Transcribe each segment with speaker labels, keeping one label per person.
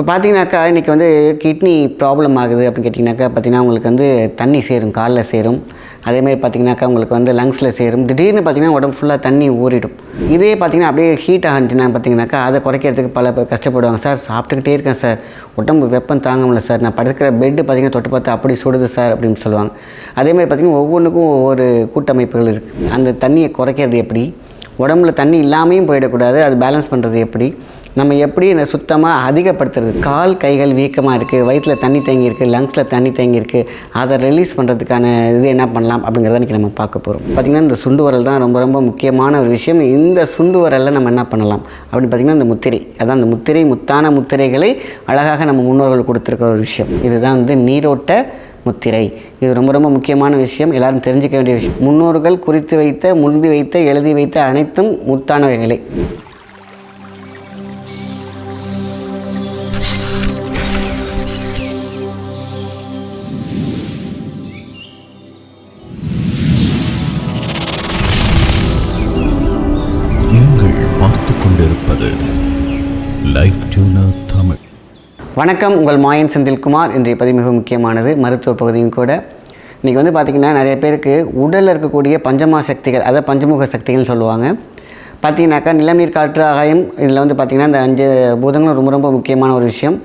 Speaker 1: இப்போ பார்த்தீங்கன்னாக்கா இன்றைக்கி வந்து கிட்னி ப்ராப்ளம் ஆகுது அப்படின்னு கேட்டிங்கனாக்கா பார்த்தீங்கன்னா உங்களுக்கு வந்து தண்ணி சேரும் காலில் சேரும். அதேமாதிரி பார்த்தீங்கன்னாக்கா உங்களுக்கு வந்து லங்ஸில் சேரும். திடீர்னு பார்த்தீங்கன்னா உடம்பு ஃபுல்லாக தண்ணி ஊறிடும். இதே பார்த்தீங்கன்னா அப்படியே ஹீட் ஆகிச்சுன்னா பார்த்தீங்கன்னாக்கா அதை குறைக்கிறதுக்கு பல கஷ்டப்படுவாங்க. சார் சாப்பிட்டுக்கிட்டே இருக்கேன் சார். உடம்பு வெப்பம் தாங்க முடியல சார். நான் படுக்கிற பெட்டு பார்த்தீங்கன்னா தொட்டு பார்த்து அப்படி சுடுது சார் அப்படின்னு சொல்லுவாங்க. அதேமாதிரி பார்த்தீங்கன்னா ஒவ்வொன்றுக்கும் ஒவ்வொரு கூட்டமைப்புகள் இருக்குது அந்த தண்ணியை குறைக்கிறது எப்படி? உடம்புல தண்ணி இல்லாமையும் போயிடக்கூடாது. அது பேலன்ஸ் பண்ணுறது எப்படி? நம்ம எப்படி இந்த சுத்தமாக அதிகப்படுத்துறது? கால் கைகள் வீக்கமாக இருக்குது வயிற்றில் தண்ணி தேங்கியிருக்கு லங்ஸில் தண்ணி தேங்கியிருக்கு. அதை ரிலீஸ் பண்ணுறதுக்கான இது என்ன பண்ணலாம் அப்படிங்கிறத இன்றைக்கி நம்ம பார்க்க போகிறோம் பார்த்திங்கன்னா இந்த சுண்டு வரல் தான் ரொம்ப ரொம்ப முக்கியமான ஒரு விஷயம். இந்த சுண்டு வரலில் நம்ம என்ன பண்ணலாம்? அப்படின்னு பார்த்திங்கன்னா இந்த முத்திரை. அதான் அந்த முத்திரை முத்தான முத்திரைகளை அழகாக நம்ம முன்னோர்கள் கொடுத்துருக்க ஒரு விஷயம். இதுதான் வந்து நீரோட்ட முத்திரை. இது ரொம்ப ரொம்ப முக்கியமான விஷயம். எல்லாரும் தெரிஞ்சுக்க வேண்டிய விஷயம். முன்னோர்கள் குறித்து வைத்த முழுதி வைத்த எழுதி வைத்த அனைத்தும் முத்தானவைகளே
Speaker 2: பார்த்து கொண்டிருப்பது லைஃப் டியூனர் தமிழ்.
Speaker 1: வணக்கம் உங்கள் மாயன் செந்தில்குமார். இன்றைய பதிவு மிக முக்கியமானது. மருத்துவ பகுதியும் கூட. இன்றைக்கி வந்து பார்த்திங்கன்னா நிறைய பேருக்கு உடலில் இருக்கக்கூடிய பஞ்சமா சக்திகள் அதாவது பஞ்சமுக சக்திகள்னு சொல்லுவாங்க. பார்த்தீங்கன்னாக்கா நிலநீர் காற்று ஆகாயம் இதில் வந்து பார்த்திங்கன்னா இந்த அஞ்சு பூதங்களும் ரொம்ப ரொம்ப முக்கியமான ஒரு விஷயம்.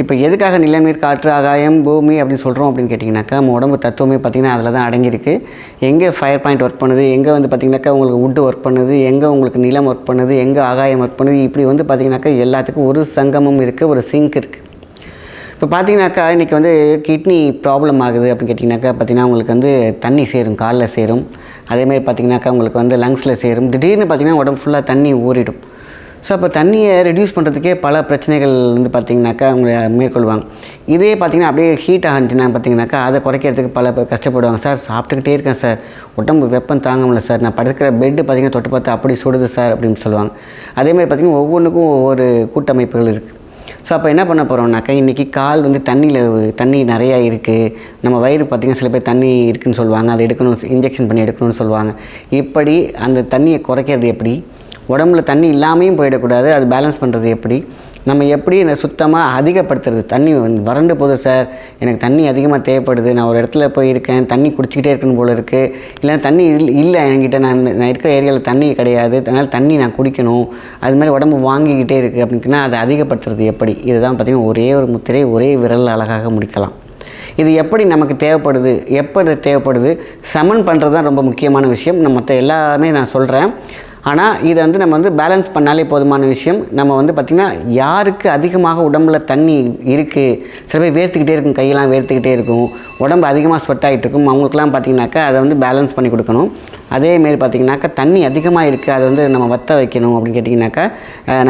Speaker 1: இப்போ எதுக்காக நிலநீர் காற்று ஆகாயம் பூமி அப்படின்னு சொல்கிறோம் அப்படின்னு கேட்டிங்கனாக்கா நம்ம உடம்பு தத்துவமே பார்த்திங்கன்னா அதில் தான் அடங்கியிருக்கு. எங்கே ஃபயர் பாயிண்ட் ஒர்க் பண்ணுது எங்கே வந்து பார்த்திங்கனாக்கா உங்களுக்கு வுட்டு ஒர்க் பண்ணுது எங்கே உங்களுக்கு நிலம் ஒர்க் பண்ணுது எங்கே ஆகாயம் ஒர்க் பண்ணுது இப்படி வந்து பார்த்திங்கனாக்கா எல்லாத்துக்கும் ஒரு சங்கமும் இருக்குது ஒரு சிங்க் இருக்குது இப்போ பார்த்தீங்கன்னாக்கா இன்றைக்கி வந்து கிட்னி ப்ராப்ளம் ஆகுது அப்படின்னு கேட்டிங்கனாக்கா பார்த்தீங்கன்னா உங்களுக்கு வந்து தண்ணி சேரும் காலில் சேரும். அதேமாதிரி பார்த்தீங்கன்னாக்கா உங்களுக்கு வந்து லங்ஸில் சேரும். திடீர்னு பார்த்தீங்கன்னா உடம்பு ஃபுல்லாக தண்ணி ஊறிடும். ஸோ அப்போ தண்ணியை ரெடியூஸ் பண்ணுறதுக்கே பல பிரச்சனைகள் வந்து பார்த்திங்கனாக்கா அவங்க மேற்கொள்வாங்க. இதே பார்த்திங்கன்னா அப்படியே ஹீட் ஆகிச்சுன்னா பார்த்தீங்கன்னாக்கா அதை குறைக்கிறதுக்கு பல கஷ்டப்படுவாங்க. சார் சாப்பிட்டுக்கிட்டே இருக்கேன் சார். உடம்பு வெப்பம் தாங்க முடியல சார். நான் படுக்கிற பெட்டு பார்த்திங்கன்னா தொட்டு பார்த்து அப்படி சுடுது சார் அப்படின்னு சொல்லுவாங்க. அதேமாதிரி பார்த்திங்கன்னா ஒவ்வொன்றுக்கும் ஒவ்வொரு கூட்டமைப்புகள் இருக்குது ஸோ அப்போ என்ன பண்ண போகிறோம்னாக்கா இன்றைக்கி கால் வந்து தண்ணியில் தண்ணி நிறையா இருக்குது நம்ம வயிறு பார்த்திங்கன்னா சில பேர் தண்ணி இருக்குதுன்னு சொல்லுவாங்க. அதை எடுக்கணும் இன்ஜெக்ஷன் பண்ணி எடுக்கணும்னு சொல்லுவாங்க. இப்படி அந்த தண்ணியை குறைக்கிறது எப்படி? உடம்புல தண்ணி இல்லாமையும் போயிடக்கூடாது. அது பேலன்ஸ் பண்ணுறது எப்படி? நம்ம எப்படி இந்த சுத்தமாக அதிகப்படுத்துறது? தண்ணி வறண்டு போகுது சார். எனக்கு தண்ணி அதிகமாக தேவைப்படுது. நான் ஒரு இடத்துல போய் இருக்கேன். தண்ணி குடிச்சிக்கிட்டே இருக்கணும் போல் இருக்குது இல்லைன்னா தண்ணி இல்லை என்கிட்ட நான் நான் இருக்கிற ஏரியாவில் தண்ணி கிடையாது. அதனால் தண்ணி நான் குடிக்கணும். அது மாதிரி உடம்பு வாங்கிக்கிட்டே இருக்குது அப்படின்னா அதை அதிகப்படுத்துறது எப்படி? இதுதான் பார்த்திங்கன்னா ஒரே ஒரு முத்திரை ஒரே விரல் அழகாக முடிக்கலாம். இது எப்படி நமக்கு தேவைப்படுது? எப்போ இது தேவைப்படுது? சமன் பண்ணுறது தான் ரொம்ப முக்கியமான விஷயம். நம்ம மற்ற எல்லாமே நான் சொல்கிறேன் ஆனால் இதை வந்து நம்ம வந்து பேலன்ஸ் பண்ணாலே போதுமான விஷயம். நம்ம வந்து பார்த்திங்கன்னா யாருக்கு அதிகமாக உடம்புல தண்ணி இருக்குது சில பேர் வேர்த்துக்கிட்டே இருக்கும் கையெல்லாம் வேர்த்துக்கிட்டே இருக்கும். உடம்பு அதிகமாக ஸ்வெட் ஆகிட்டு இருக்கும். அவங்களுக்குலாம் பார்த்திங்கனாக்கா அதை வந்து பேலன்ஸ் பண்ணி கொடுக்கணும். அதேமாரி பார்த்திங்கனாக்கா தண்ணி அதிகமாக இருக்குது அதை வந்து நம்ம வத்த வைக்கணும் அப்படின்னு கேட்டிங்கனாக்கா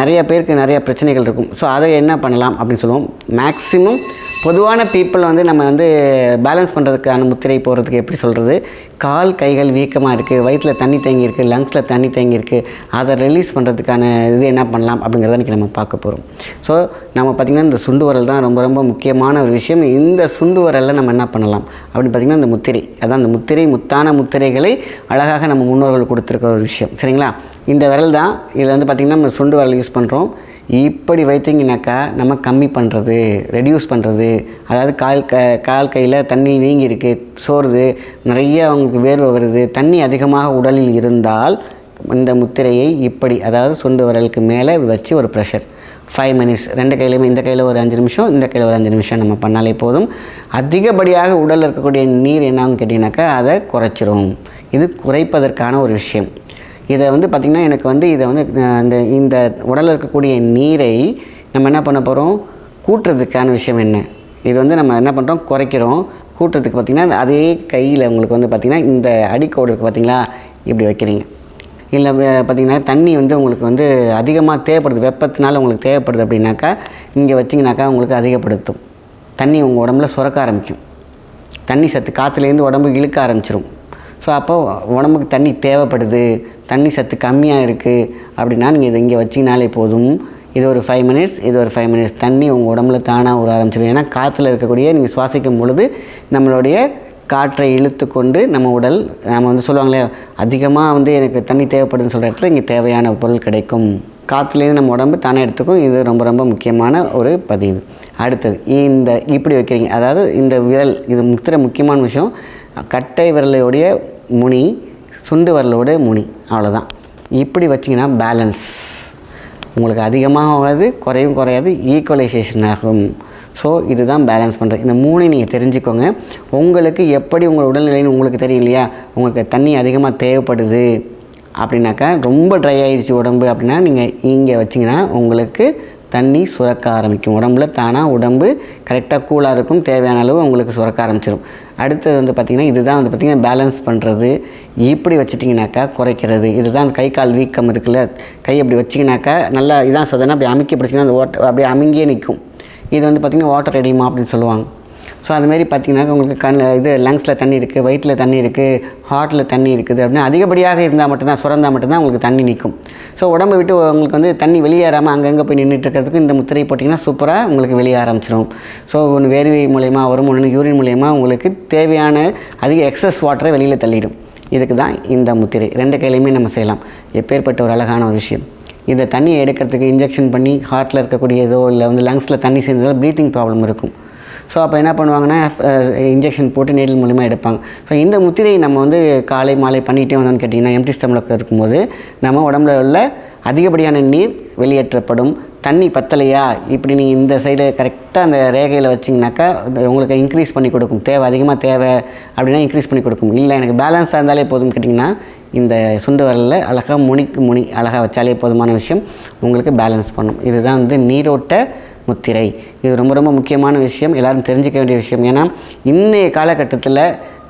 Speaker 1: நிறைய பேருக்கு நிறைய பிரச்சனைகள் இருக்கும். ஸோ அதை என்ன பண்ணலாம் அப்படின்னு சொல்லுவோம். மேக்ஸிமம் பொதுவான பீப்புள் வந்து நம்ம வந்து பேலன்ஸ் பண்ணுறதுக்கான முத்திரை போகிறதுக்கு எப்படி சொல்கிறது கால் கைகள் வீக்கமாக இருக்குது வயிற்றில் தண்ணி தேங்கி இருக்குது லங்ஸில் தண்ணி தேங்கி இருக்குது அதை ரிலீஸ் பண்ணுறதுக்கான இது என்ன பண்ணலாம் அப்படிங்கிறத இன்றைக்கி நம்ம பார்க்க போகிறோம் ஸோ நம்ம பார்த்திங்கன்னா இந்த சுண்டு வரல் தான் ரொம்ப ரொம்ப முக்கியமான ஒரு விஷயம். இந்த சுண்டு வரலில் நம்ம என்ன பண்ணலாம்? அப்படின்னு பார்த்திங்கன்னா இந்த முத்திரை. அதான் இந்த முத்திரை முத்தான முத்திரைகளை அழகாக நம்ம முன்னோர்கள் கொடுத்துருக்க ஒரு விஷயம். சரிங்களா? இந்த விரல் தான். இதில் வந்து பார்த்திங்கன்னா நம்ம சுண்டு வரல் யூஸ் பண்ணுறோம் இப்படி வைத்தீங்கனாக்கா நம்ம கம்மி பண்ணுறது ரெடியூஸ் பண்ணுறது அதாவது கால் க கால் கையில் தண்ணி வீங்கி இருக்கு சோறுது நிறைய அவங்களுக்கு வேர்வை வருது தண்ணி அதிகமாக உடலில் இருந்தால் இந்த முத்திரையை இப்படி அதாவது சுண்டு விரலுக்கு மேலே வச்சு ஒரு ப்ரெஷர் ஃபைவ் மினிட்ஸ் ரெண்டு கையிலையுமே இந்த கையில் ஒரு அஞ்சு நிமிஷம் இந்த கையில் ஒரு அஞ்சு நிமிஷம் நம்ம பண்ணாலே போதும். அதிகப்படியாக உடலில் இருக்கக்கூடிய நீர் என்னான்னு கேட்டிங்கனாக்கா அதை குறைச்சிரும். இது குறைப்பதற்கான ஒரு விஷயம். இதை வந்து பார்த்திங்கன்னா எனக்கு வந்து இதை வந்து அந்த இந்த இந்த உடலில் இருக்கக்கூடிய நீரை நம்ம என்ன பண்ண போகிறோம் கூட்டுறதுக்கான விஷயம் என்ன? இது வந்து நம்ம என்ன பண்ணுறோம் குறைக்கிறோம். கூட்டுறதுக்கு பார்த்திங்கன்னா அதே கையில் உங்களுக்கு வந்து பார்த்திங்கன்னா இந்த அடிக்கோடு இருக்குது இப்படி வைக்கிறீங்க. இல்லை பார்த்திங்கன்னா தண்ணி வந்து உங்களுக்கு வந்து அதிகமாக தேவைப்படுது. வெப்பத்தினால உங்களுக்கு தேவைப்படுது அப்படின்னாக்கா இங்கே வச்சிங்கனாக்கா உங்களுக்கு அதிகப்படுத்தும். தண்ணி உங்கள் உடம்புல சுரக்க ஆரம்பிக்கும். தண்ணி சத்து காற்றுலேருந்து உடம்பு இழுக்க ஆரம்பிச்சிரும். ஸோ அப்போ உடம்புக்கு தண்ணி தேவைப்படுது தண்ணி சத்து கம்மியாக இருக்குது அப்படின்னா நீங்கள் இதை இங்கே வச்சிங்கனாலே போதும். இது ஒரு ஃபைவ் மினிட்ஸ் இது ஒரு ஃபைவ் மினிட்ஸ் தண்ணி உங்கள் உடம்புல தானாக ஊற ஆரம்பிச்சிடும் ஏன்னா காற்றுல இருக்கக்கூடிய நீங்கள் சுவாசிக்கும் பொழுது நம்மளுடைய காற்றை இழுத்து கொண்டு நம்ம உடல் நம்ம வந்து சொல்லுவாங்களே அதிகமாக வந்து எனக்கு தண்ணி தேவைப்படுதுன்னு சொல்கிற இடத்துல இங்கே தேவையான பொருள் கிடைக்கும். காற்றுலேருந்து நம்ம உடம்பு தானே எடுத்துக்கும். இது ரொம்ப ரொம்ப முக்கியமான ஒரு பதிவு. அடுத்தது. இந்த இப்படி வைக்கிறீங்க. அதாவது இந்த விரல் இது முத்திர முக்கியமான விஷயம். கட்டை விரலையுடைய முனி சுண்டு விரலோட முனி. அவ்வளோதான் இப்படி வச்சிங்கன்னா பேலன்ஸ் உங்களுக்கு அதிகமாக ஆகாது குறையும் குறையாது ஈக்குவலைசேஷன் ஆகும். ஸோ இதுதான் பேலன்ஸ் பண்ணுறது இந்த மூணையும் நீங்கள் தெரிஞ்சுக்கோங்க. உங்களுக்கு எப்படி உங்கள் உடல்நிலைன்னு உங்களுக்கு தெரியும் இல்லையா? உங்களுக்கு தண்ணி அதிகமாக தேவைப்படுது அப்படின்னாக்கா ரொம்ப ட்ரை ஆகிடுச்சு உடம்பு அப்படின்னா நீங்கள் இங்கே வச்சிங்கன்னா உங்களுக்கு தண்ணி சுரக்க ஆரம்பிக்கும். உடம்புல தானாக உடம்பு கரெக்டாக கூலாக இருக்கும். தேவையான அளவு உங்களுக்கு சுரக்க ஆரம்பிச்சிடும் அடுத்தது வந்து பார்த்திங்கன்னா இதுதான் வந்து பார்த்திங்கன்னா பேலன்ஸ் பண்ணுறது இப்படி வச்சிட்டிங்கனாக்கா குறைக்கிறது. இதுதான் கை கால் வீக்கம் இருக்குல்ல. கை அப்படி வச்சிங்கனாக்கா நல்லா இதான் சொதனா அப்படி அமைக்க பிடிச்சிங்கன்னா அந்த ஓட்ட அப்படியே அமுங்கியே நிற்கும். இது வந்து பார்த்திங்கன்னா வாட்டர் ரெடிமா அப்படின்னு சொல்லுவாங்க. ஸோ அதுமாரி பார்த்திங்கன்னா உங்களுக்கு கண் இது லங்ஸில் தண்ணி இருக்குது வயிற்றில் தண்ணி இருக்குது ஹார்ட்டில் தண்ணி இருக்குது அப்படின்னு அதிகப்படியாக இருந்தால் மட்டும்தான் சுரந்தால் மட்டும்தான் உங்களுக்கு தண்ணி நிற்கும் ஸோ உடம்பு விட்டு உங்களுக்கு வந்து தண்ணி வெளியேறாமல் அங்கங்கே போய் நின்றுட்டு இருக்கிறதுக்கு இந்த முத்திரை போட்டிங்கன்னா சூப்பராக உங்களுக்கு வெளியே ஆரம்பிச்சிடும் ஸோ ஒன்று வேர்வை மூலயமா வரும் ஒன்று யூரின் மூலயமா உங்களுக்கு தேவையான அதிக எக்ஸஸ் வாட்டரை வெளியில் தள்ளிடும். இதுக்கு தான் இந்த முத்திரை. ரெண்டு கையிலையுமே நம்ம செய்யலாம். எப்பேற்பட்ட ஒரு அழகான ஒரு விஷயம். இந்த தண்ணியை எடுக்கிறதுக்கு இன்ஜெக்ஷன் பண்ணி ஹார்ட்டில் இருக்கக்கூடியதோ இல்லை வந்து லங்ஸில் தண்ணி சேர்ந்ததோ ப்ரீத்திங் ப்ராப்ளம் இருக்கும். ஸோ அப்போ என்ன பண்ணுவாங்கன்னா இன்ஜெக்ஷன் போட்டு நீடில் மூலிமா எடுப்பாங்க. ஸோ இந்த முத்திரையை நம்ம வந்து காலை மாலை பண்ணிகிட்டே வந்தோம்னு கேட்டிங்கன்னா எம்டி ஸ்டமில் இருக்கும்போது நம்ம உடம்புல உள்ள அதிகப்படியான நீர் வெளியேற்றப்படும். தண்ணி பத்தலையா? இப்படி நீங்கள் இந்த சைடு கரெக்டாக அந்த ரேகையில் வச்சிங்கனாக்கா உங்களுக்கு இன்க்ரீஸ் பண்ணி கொடுக்கும். தேவை அதிகமாக தேவை அப்படின்னா இன்க்ரீஸ் பண்ணி கொடுக்கும். இல்லை எனக்கு பேலன்ஸாக இருந்தாலே போதும் கேட்டிங்கன்னா இந்த சுண்டு வரலில் அழகாக முனிக்கு முனி அழகாக வச்சாலே போதுமான விஷயம். உங்களுக்கு பேலன்ஸ் பண்ணும். இதுதான் வந்து நீரோட்ட முத்திரை. இது ரொம்ப ரொம்ப முக்கியமான விஷயம். எல்லாரும் தெரிஞ்சிக்க வேண்டிய விஷயம். ஏன்னா இன்றைய காலகட்டத்தில்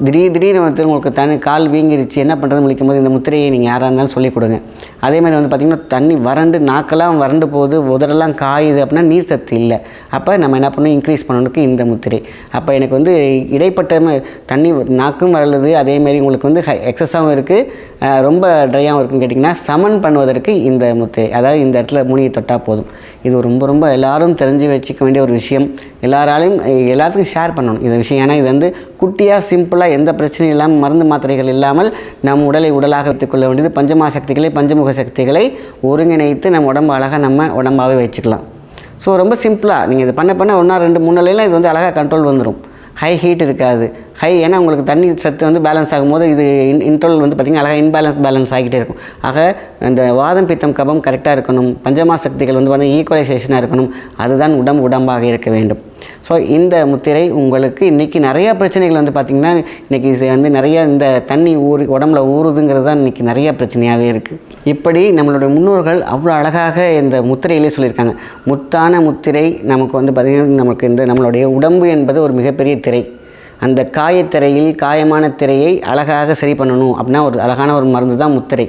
Speaker 1: திடீர் திடீர்னு வந்து உங்களுக்கு தண்ணி கால் வீங்கிருச்சு என்ன பண்ணுறது முழிக்கும் போது இந்த முத்திரையை நீங்கள் யாராக இருந்தாலும் சொல்லிக் கொடுங்க. அதே மாதிரி வந்து பார்த்திங்கன்னா தண்ணி வறண்டு நாக்கெல்லாம் வறண்டு போகுது உதடெல்லாம் காயுது அப்படின்னா நீர் சத்து இல்லை. அப்போ நம்ம என்ன பண்ணணும்? இன்க்ரீஸ் பண்ணணுக்கு இந்த முத்திரை. அப்போ எனக்கு வந்து இடைப்பட்ட தண்ணி நாக்கும் வரலுது அதேமாரி உங்களுக்கு வந்து எக்ஸஸாகவும் இருக்குது ரொம்ப ட்ரையாகவும் இருக்குன்னு கேட்டிங்கன்னா சமன் பண்ணுவதற்கு இந்த முத்திரை. அதாவது இந்த இடத்துல முனியை தொட்டால் போதும். இது ரொம்ப ரொம்ப எல்லாரும் தெரிஞ்சு வச்சுக்க வேண்டிய ஒரு விஷயம். எல்லாராலையும் எல்லாத்துக்கும் ஷேர் பண்ணணும் இந்த விஷயம். ஏன்னா இது வந்து குட்டியாக சிம்பிளாக எந்த பிரச்சனையும் இல்லாமல் மருந்து மாத்திரைகள் இல்லாமல் நம் உடலை உடலாக வைத்துக்கொள்ள வேண்டியது பஞ்சமா சக்திகளை பஞ்சமுக சக்திகளை ஒருங்கிணைத்து நம்ம உடம்பு அழகாக நம்ம உடம்பாகவே வச்சுக்கலாம். ஸோ ரொம்ப சிம்பிளாக நீங்கள் இது பண்ண பண்ண ஒன்றா ரெண்டு மூணு இது வந்து அழகாக கண்ட்ரோல் வந்துடும் ஹை ஹீட் இருக்காது. ஹை ஏன்னா உங்களுக்கு தண்ணி சத்து வந்து பேலன்ஸ் ஆகும்போது இது இன் இன்ட்ரோல் வந்து பார்த்திங்கன்னா அழகாக இன்பேலன்ஸ் பேலன்ஸ் ஆகிட்டே இருக்கும். ஆக இந்த வாதம் பித்தம் கபம் கரெக்டாக இருக்கணும். பஞ்சமா சக்திகள் வந்து வந்து ஈக்குவலைசேஷனாக இருக்கணும். அதுதான் உடம்பு உடம்பாக இருக்க வேண்டும். ஸோ இந்த முத்திரை உங்களுக்கு இன்றைக்கி நிறையா பிரச்சனைகள் வந்து பார்த்திங்கன்னா இன்றைக்கி வந்து நிறையா இந்த தண்ணி ஊறி உடம்புல ஊறுதுங்கிறது தான் இன்றைக்கி நிறையா பிரச்சனையாகவே இருக்குது இப்படி நம்மளுடைய முன்னோர்கள் அவ்வளோ அழகாக இந்த முத்திரையிலே சொல்லியிருக்காங்க. முத்தான முத்திரை நமக்கு வந்து பார்த்திங்கன்னா நமக்கு இந்த நம்மளுடைய உடம்பு என்பது ஒரு மிகப்பெரிய திரை. அந்த காயத்திரையில் காயமான திரையை அழகாக சரி பண்ணணும் அப்படின்னா ஒரு அழகான ஒரு மருந்து தான் முத்திரை.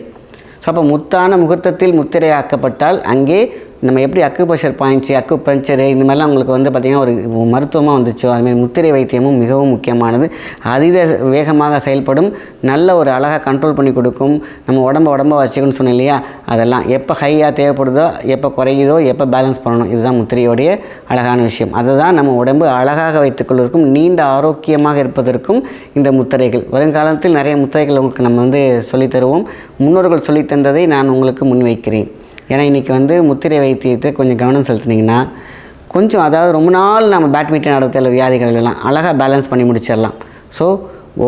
Speaker 1: ஸோ அப்போ முத்தான முகூர்த்தத்தில் முத்திரை ஆக்கப்பட்டால் அங்கே நம்ம எப்படி அக்கு பாயிண்ட்ஸு அக்கு பஞ்சரு இந்த மாதிரிலாம் உங்களுக்கு வந்து பார்த்திங்கன்னா ஒரு மருத்துவமாக வந்துச்சோ. அதுமாதிரி முத்திரை வைத்தியமும் மிகவும் முக்கியமானது. அதீத வேகமாக செயல்படும் நல்ல ஒரு அழகாக கண்ட்ரோல் பண்ணி கொடுக்கும் நம்ம உடம்ப உடம்ப வச்சுக்கணும்னு சொன்னேன் இல்லையா? அதெல்லாம் எப்போ ஹையாக தேவைப்படுதோ எப்போ குறையுதோ எப்போ பேலன்ஸ் பண்ணணும் இதுதான் முத்திரையோடைய அழகான விஷயம். அதுதான் நம்ம உடம்பு அழகாக வைத்துக்கொள்வதற்கும் நீண்ட ஆரோக்கியமாக இருப்பதற்கும் இந்த முத்திரைகள். வருங்காலத்தில் நிறைய முத்திரைகள் உங்களுக்கு நம்ம வந்து சொல்லித்தருவோம் முன்னோர்கள் சொல்லித்தந்ததை நான் உங்களுக்கு முன்வைக்கிறேன். ஏன்னா இன்றைக்கி வந்து முத்திரை வைத்தியத்தை கொஞ்சம் கவனம் செலுத்துனீங்கன்னா கொஞ்சம் அதாவது ரொம்ப நாள் நம்ம பேட்மிண்டன் ஆடுறதுல வியாதிகள் எல்லாம் அழகாக பேலன்ஸ் பண்ணி முடிச்சிடலாம். ஸோ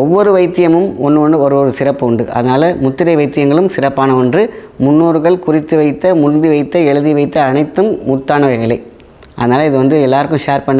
Speaker 1: ஒவ்வொரு வைத்தியமும் ஒன்று ஒன்று ஒரு ஒரு சிறப்பு உண்டு. அதனால் முத்திரை வைத்தியங்களும் சிறப்பான ஒன்று. முன்னோர்கள் குறித்து வைத்த முழுதி வைத்த எழுதி வைத்த அனைத்தும் முத்தானவைகளே அதனால் இது வந்து எல்லாருக்கும் ஷேர் பண்ணுங்கள்